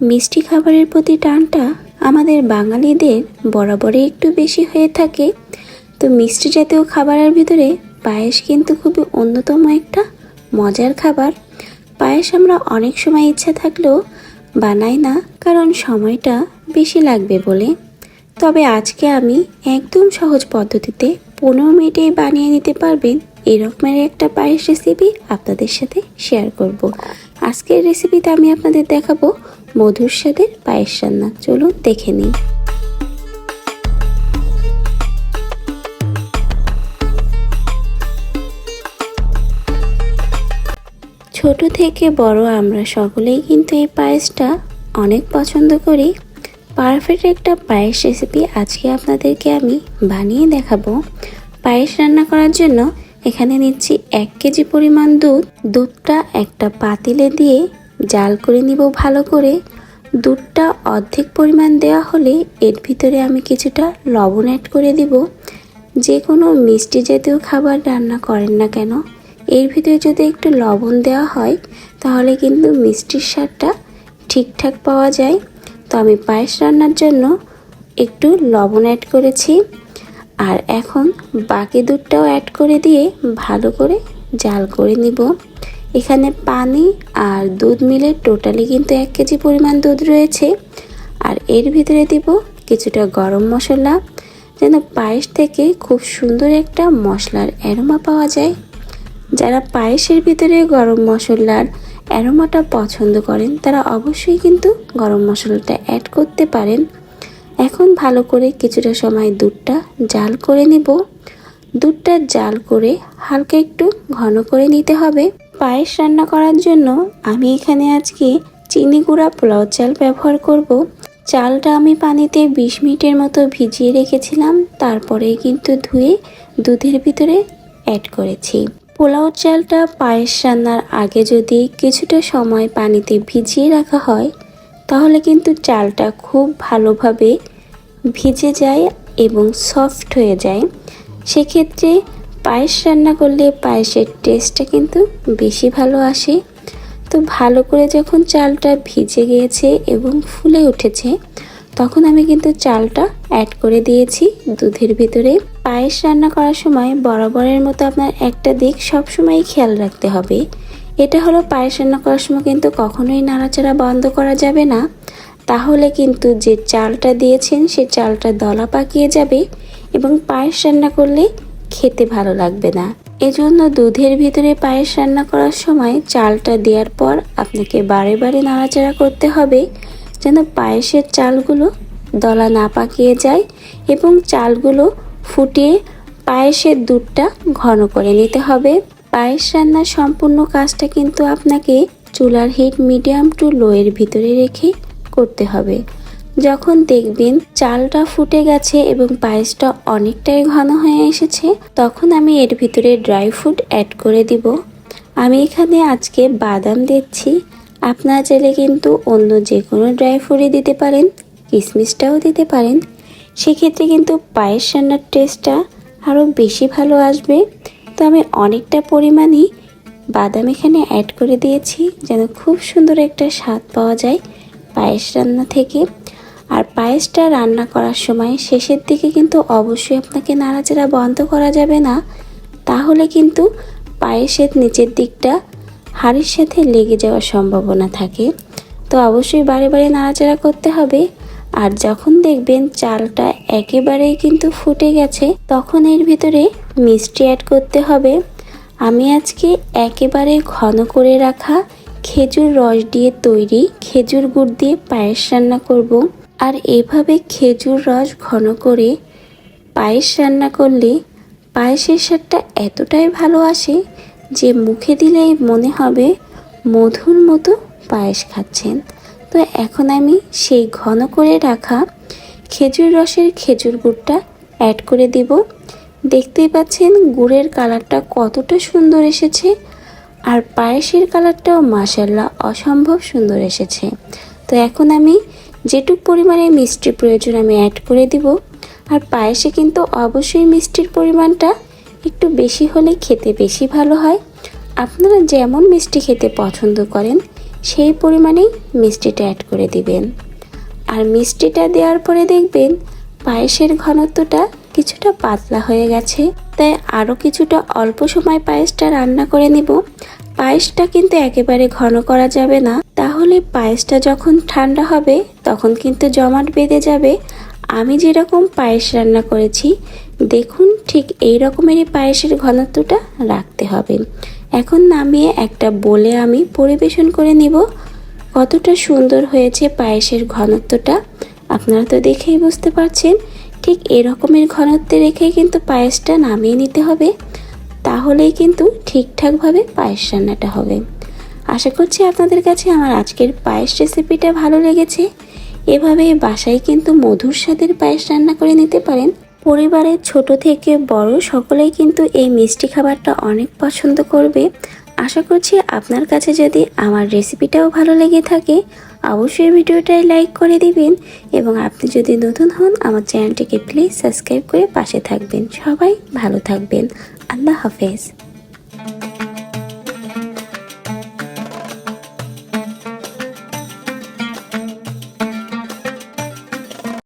মিষ্টি খাবারের প্রতি টানটা আমাদের বাঙালিদের বরাবরই একটু বেশি হয়ে থাকে। তো মিষ্টি জাতীয় খাবারের ভিতরে পায়েস কিন্তু খুবই অন্যতম একটা মজার খাবার। পায়েস আমরা অনেক সময় ইচ্ছা থাকলেও বানাই না, কারণ সময়টা বেশি লাগবে বলে। তবে আজকে আমি একদম সহজ পদ্ধতিতে পনেরো মিনিটেই বানিয়ে নিতে পারবেন এরকমের একটা পায়েস রেসিপি আপনাদের সাথে শেয়ার করব। আজকের রেসিপিতে আমি আপনাদের দেখাবো মধুর স্বাদের পায়েস রান্না। চলুন দেখে নিই। ছোট থেকে বড় আমরা সকলেই কিন্তু এই পায়েসটা অনেক পছন্দ করি। পারফেক্ট একটা পায়েস রেসিপি আজকে আপনাদেরকে আমি বানিয়ে দেখাবো। পায়েস রান্না করার জন্য এখানে নিচ্ছি এক কেজি পরিমাণ দুধ। দুধটা একটা পাতিলে দিয়ে জাল করে নিব ভালো করে। দুধটা অর্ধেক পরিমাণ দেওয়া হলে এর ভিতরে আমি কিছুটা লবণ অ্যাড করে দিব। যে কোনো মিষ্টি জাতীয় খাবার রান্না করেন না কেন, এর ভিতরে যদি একটু লবণ দেওয়া হয়, তাহলে কিন্তু মিষ্টির স্বাদটা ঠিকঠাক পাওয়া যায়। তো আমি পায়েস রান্নার জন্য একটু লবণ অ্যাড করেছি। আর এখন বাকি দুধটাও অ্যাড করে দিয়ে ভালো করে জাল করে নিব। এখানে পানি আর দুধ মিলে টোটালি কিন্তু এক কেজি পরিমাণ দুধ রয়েছে। আর এর ভিতরে দিব কিছুটা গরম মশলা, যেন পায়েস থেকে খুব সুন্দর একটা মশলার অ্যারোমা পাওয়া যায়। যারা পায়েসের ভিতরে গরম মশলার অ্যারোমাটা পছন্দ করেন, তারা অবশ্যই কিন্তু গরম মশলাটা অ্যাড করতে পারেন। এখন ভালো করে কিছুটা সময় দুধটা জাল করে নিব। দুধটা জাল করে হালকা একটু ঘন করে নিতে হবে। পায়েস রান্না করার জন্য আমি এখানে আজকে চিনি গুঁড়া পোলাও চাল ব্যবহার করব। চালটা আমি পানিতে বিশ মিনিটের মতো ভিজিয়ে রেখেছিলাম, তারপরে কিন্তু ধুয়ে দুধের ভিতরে অ্যাড করেছি। পোলাও চালটা পায়েস রান্নার আগে যদি কিছুটা সময় পানিতে ভিজিয়ে রাখা হয়, তাহলে কিন্তু চালটা খুব ভালোভাবে ভিজে যায় এবং সফট হয়ে যায়। সেক্ষেত্রে পায়েস রান্না করলে পায়েসের টেস্টটা কিন্তু বেশি ভালো আসে। তো ভালো করে যখন চালটা ভিজে গিয়েছে এবং ফুলে উঠেছে, তখন আমি কিন্তু চালটা অ্যাড করে দিয়েছি দুধের ভিতরে। পায়েস রান্না করার সময় বরাবরের মতো আপনার একটা দিক সবসময় খেয়াল রাখতে হবে। এটা হলো পায়েস রান্না করার সময় কিন্তু কখনোই নাড়াচাড়া বন্ধ করা যাবে না। তাহলে কিন্তু যে চালটা দিয়েছেন সে চালটা দলা পাকিয়ে যাবে এবং পায়েস রান্না করলে খেতে ভালো লাগবে না। এজন্য দুধের ভিতরে পায়েস রান্না করার সময় চালটা দেওয়ার পর আপনাকে বারে বারে নাড়াচাড়া করতে হবে, যেন পায়েসের চালগুলো দলা না পাকিয়ে যায় এবং চালগুলো ফুটিয়ে পায়েসের দুধটা ঘন করে নিতে হবে। পায়েস রান্নার সম্পূর্ণ কাজটা কিন্তু আপনাকে চুলার হিট মিডিয়াম টু লোয়ের ভিতরে রেখে করতে হবে। যখন দেখবেন চালটা ফুটে গেছে এবং পায়েসটা অনেকটাই ঘন হয়ে এসেছে, তখন আমি এর ভিতরে ড্রাই ফ্রুট অ্যাড করে দিব। আমি এখানে আজকে বাদাম দিচ্ছি। আপনারা চাইলে কিন্তু অন্য যে কোনো ড্রাই ফ্রুটই দিতে পারেন কিশমিশটাও দিতে পারেন। সেক্ষেত্রে কিন্তু পায়েস রান্নার টেস্টটা আরও বেশি ভালো আসবে। তো আমি অনেকটা পরিমাণই বাদাম এখানে অ্যাড করে দিয়েছি, যেন খুব সুন্দর একটা স্বাদ পাওয়া যায় পায়েস রান্না থেকে। আর পায়েসটা রান্না করার সময় শেষের দিকে কিন্তু অবশ্যই আপনাকে নাড়াচাড়া বন্ধ করা যাবে না। তাহলে কিন্তু পায়েসের নিচের দিকটা হাড়ির সাথে লেগে যাওয়ার সম্ভাবনা থাকে। তো অবশ্যই বারে বারে নাড়াচাড়া করতে হবে। আর যখন দেখবেন চালটা একেবারেই কিন্তু ফুটে গেছে, তখন এর ভিতরে মিষ্টি অ্যাড করতে হবে। আমি আজকে একেবারে ঘন করে রাখা খেজুর রস দিয়ে তৈরি খেজুর গুড় দিয়ে পায়েস রান্না করব। আর এভাবে খেজুর রস ঘন করে পায়েস রান্না করলে পায়েসের স্বাদটা এতটাই ভালো আসে যে মুখে দিলেই মনে হবে মধুর মতো পায়েস খাচ্ছেন। তো এখন আমি সেই ঘন করে রাখা খেজুর রসের খেজুর গুড়টা অ্যাড করে দিব। দেখতেই পাচ্ছেন গুড়ের কালারটা কতটা সুন্দর এসেছে আর পায়েসের কালারটাও মাসাল্লাহ অসম্ভব সুন্দর এসেছে। তো এখন আমি যেটুক পরিমাণে মিষ্টির প্রয়োজন আমি অ্যাড করে দিব। আর পায়েসে কিন্তু অবশ্যই মিষ্টির পরিমাণটা একটু বেশি হলে খেতে বেশি ভালো হয়। আপনারা যেমন মিষ্টি খেতে পছন্দ করেন, সেই পরিমাণেই মিষ্টিটা অ্যাড করে দিবেন। আর মিষ্টিটা দেওয়ার পরে দেখবেন পায়েসের ঘনত্বটা কিছুটা পাতলা হয়ে গেছে। তাই আরও কিছুটা অল্প সময় পায়েসটা রান্না করে নিব। পায়েসটা কিন্তু একেবারে ঘন করা যাবে না। তাহলে পায়েসটা যখন ঠান্ডা হবে, তখন কিন্তু জমাট বেঁধে যাবে। আমি যেরকম পায়েস রান্না করেছি, দেখুন ঠিক এই রকমেরই পায়েসের ঘনত্বটা রাখতে হবে। এখন নামিয়ে একটা বলে আমি পরিবেশন করে নিব। কতটা সুন্দর হয়েছে পায়েসের ঘনত্বটা। আপনারা তো দেখেই বুঝতে পারছেন, ঠিক এরকমের ঘনত্বে রেখে কিন্তু পায়েসটা নামিয়ে নিতে হবে। তাহলেই কিন্তু ঠিকঠাকভাবে পায়েস রান্নাটা হবে। আশা করছি আপনাদের কাছে আমার আজকের পায়েস রেসিপিটা ভালো লেগেছে। এভাবে বাসায় কিন্তু মধুর স্বাদের পায়েস রান্না করে নিতে পারেন। পরিবারের ছোট থেকে বড় সকলেই কিন্তু এই মিষ্টি খাবারটা অনেক পছন্দ করবে। আশা করছি আপনার কাছে যদি আমার রেসিপিটাও ভালো লেগে থাকে, অবশ্যই ভিডিওটাই লাইক করে দিবেন এবং আপনি যদি নতুন হন, আমার চ্যানেলটিকে প্লিজ সাবস্ক্রাইব করে পাশে থাকবেন। সবাই ভালো থাকবেন। আল্লাহ হাফেজ